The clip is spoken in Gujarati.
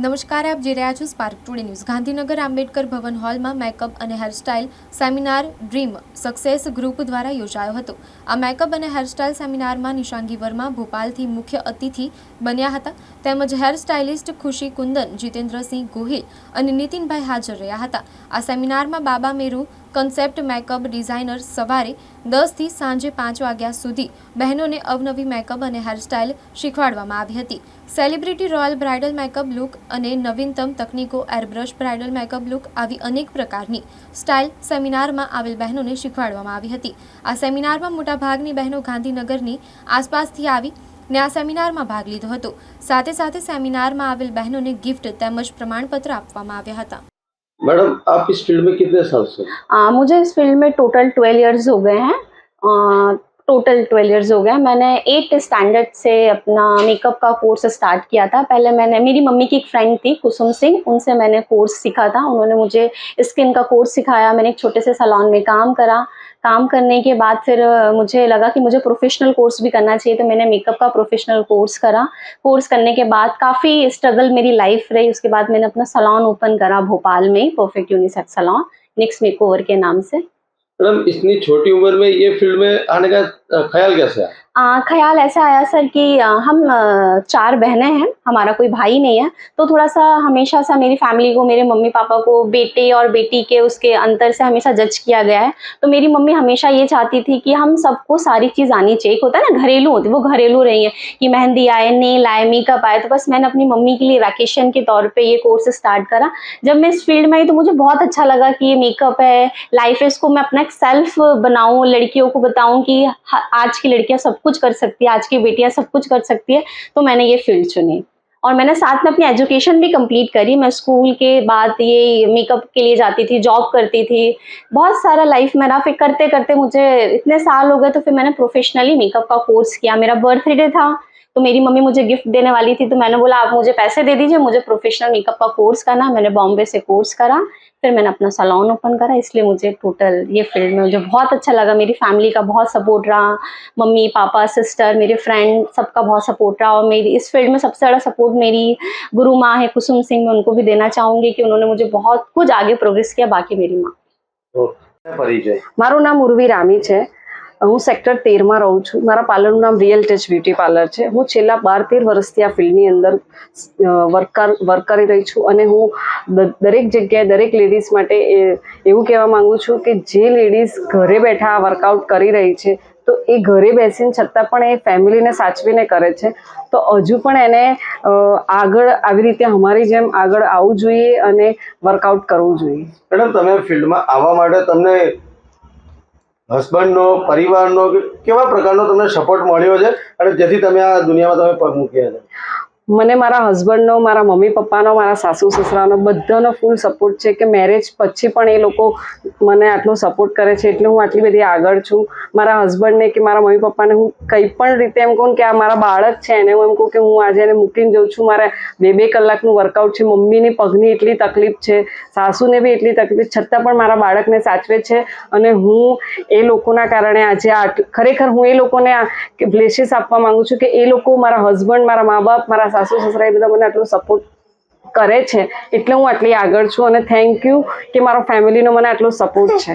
નમસ્કાર આપ જે રહ્યા છો Spark Today News Gandhinagar Ambedkar Bhavan હોલમાં મેકઅપ અને hairstyle seminar dream success group દ્વારા યોજાયો હતો આ મેકઅપ અને હેરસ્ટાઇલ સેમિનારમાં નિશાંગી વર્મા ભોપાલથી મુખ્ય અતિથિ બન્યા હતા તેમજ હેરસ્ટાઇલિસ્ટ ખુશી કુંદન જીતેન્દ્રસિંહ ગોહિલ અને નીતિનભાઈ હાજર રહ્યા હતા આ સેમિનારમાં Baba Meru concept makeup designer સવારે દસથી સાંજે પાંચ વાગ્યા સુધી બહેનોને અવનવી મેકઅપ અને હેરસ્ટાઇલ શીખવાડવામાં આવી હતી celebrity royal bridal makeup look અને નવીનતમ તકનીકો એરબ્રશ બ્રાઇડલ મેકઅપ લુક આવી અનેક પ્રકારની સ્ટાઇલ સેમિનારમાં આવેલ બહેનોને શીખવાડવામાં આવી હતી આ સેમિનારમાં મોટાભાગની બહેનો ગાંધીનગરની આસપાસથી આવી ને આ સેમિનારમાં ભાગ લીધો હતો સાથે સાથે સેમિનારમાં આવેલ બહેનોને ગિફ્ટ તેમજ પ્રમાણપત્ર આપવામાં આવ્યા હતા मैडम आप इस फील्ड में कितने साल से आ, मुझे इस फील्ड में टोटल ट्वेल्व इयर्स हो गए हैं टोटल ट्वेल्व इयर्स हो गए मैंने एट स्टैंडर्ड से अपना मेकअप का कोर्स स्टार्ट किया था पहले मैंने मेरी मम्मी की एक फ्रेंड थी कुसुम सिंह उनसे मैंने कोर्स सीखा था उन्होंने मुझे स्किन का कोर्स सिखाया मैंने एक छोटे से सलोन में काम करा काम करने के बाद फिर मुझे लगा कि मुझे प्रोफेशनल कोर्स भी करना चाहिए तो मैंने मेकअप का प्रोफेशनल कोर्स करा कोर्स करने के बाद काफ़ी स्ट्रगल मेरी लाइफ रही उसके बाद मैंने अपना सलोन ओपन करा भोपाल में परफेक्ट यूनिसेक सलान निक्स मेकओवर के नाम से मैडम इतनी छोटी उम्र में ये फील्ड में आने का तो हाँ। ख्याल कैसे आया ख्याल ऐसा आया सर कि आ, हम आ, चार बहनें हैं हमारा कोई भाई नहीं है तो थोड़ा सा हमेशा सा मेरी फैमिली को मेरे मम्मी पापा को बेटे और बेटी के उसके अंतर से हमेशा जज किया गया है तो मेरी मम्मी हमेशा ये चाहती थी कि हम सबको सारी चीज़ आनी चाहिए होता है ना घरेलू होती वो घरेलू रही है कि मेहंदी आए नेल आए मेकअप आए तो बस मैंने अपनी मम्मी के लिए वैकेशन के तौर पर ये कोर्स स्टार्ट करा जब मैं इस फील्ड में आई तो मुझे बहुत अच्छा लगा कि ये मेकअप है लाइफ है इसको मैं अपना सेल्फ बनाऊँ लड़कियों को बताऊँ कि आज की लड़कियां सब कुछ कर सकती है आज की बेटियां सब कुछ कर सकती है तो मैंने ये फील्ड चुनी और मैंने साथ में अपनी एजुकेशन भी कंप्लीट करी मैं स्कूल के बाद ये मेकअप के लिए जाती थी जॉब करती थी बहुत सारा लाइफ मेरा फिर करते करते मुझे इतने साल हो गए तो फिर मैंने प्रोफेशनली मेकअप का कोर्स किया मेरा बर्थडे था तो मेरी मम्मी मुझे गिफ्ट देने वाली थी तो मैंने बोला आप मुझे पैसे दे दीजिए मुझे प्रोफेशनल मेकअप का कोर्स करना मैंने बॉम्बे से कोर्स करा फिर मैंने अपना सलोन ओपन करा इसलिए मुझे टोटल ये फील्ड में मुझे बहुत अच्छा लगा मेरी फैमिली का बहुत सपोर्ट रहा मम्मी पापा सिस्टर मेरे फ्रेंड सबका बहुत सपोर्ट रहा और मेरी इस फील्ड में सबसे ज़्यादा सपोर्ट मेरी गुरु माँ है कुसुम सिंह मैं उनको भी देना चाहूँगी कि उन्होंने मुझे बहुत कुछ आगे प्रोग्रेस किया बाकी मेरी माँ मारू नाम उर्वी रामी है હું સેક્ટર તેરમાં રહું છું મારા પાર્લરનું નામ રિયલ ટચ બ્યુટી પાર્લર છે હું છેલ્લા બાર તેર વર્ષથી આ ફિલ્ડની અંદર વર્કર વર્ક કરી રહી છું અને હું દરેક જગ્યાએ દરેક લેડીઝ માટે એવું કહેવા માગું છું કે જે લેડીઝ ઘરે બેઠા વર્કઆઉટ કરી રહી છે તો એ ઘરે બેસીને છતાં પણ એ ફેમિલીને સાચવીને કરે છે તો હજુ પણ એને આગળ આવી રીતે અમારી જેમ આગળ આવવું જોઈએ અને વર્કઆઉટ કરવું જોઈએ મેડમ તમે ફિલ્ડમાં આવવા માટે તમને હસબન્ડનો પરિવારનો કેવા પ્રકારનો તમને સપોર્ટ મળ્યો છે અને જેથી તમે આ દુનિયામાં તમે પગ મૂક્યા છે મને મારા હસબન્ડનો મારા મમ્મી પપ્પાનો મારા સાસુ સસરાનો બધાનો ફૂલ સપોર્ટ છે કે મેરેજ પછી પણ એ લોકો મને આટલો સપોર્ટ કરે છે એટલે હું આટલી બધી આગળ છું મારા હસબન્ડને કે મારા મમ્મી પપ્પાને હું કંઈ પણ રીતે એમ કહું કે આ મારા બાળક છે એને હું એમ કહું કે હું આજે એને મૂકીને જઉં છું મારા બે બે કલાકનું વર્કઆઉટ છે મમ્મીની પગની એટલી તકલીફ છે સાસુને બી એટલી તકલીફ છતાં પણ મારા બાળકને સાચવે છે અને હું એ લોકોના કારણે આજે આ ખરેખર હું એ લોકોને આ બ્લેસીસ આપવા માગું છું કે એ લોકો મારા હસબન્ડ મારા મા બાપ મારા સાસુ સસરા એ બધા મને આટલો સપોર્ટ કરે છે એટલે હું આટલી આગળ છું અને થેન્ક યુ કે મારો ફેમિલીનો મને આટલો સપોર્ટ છે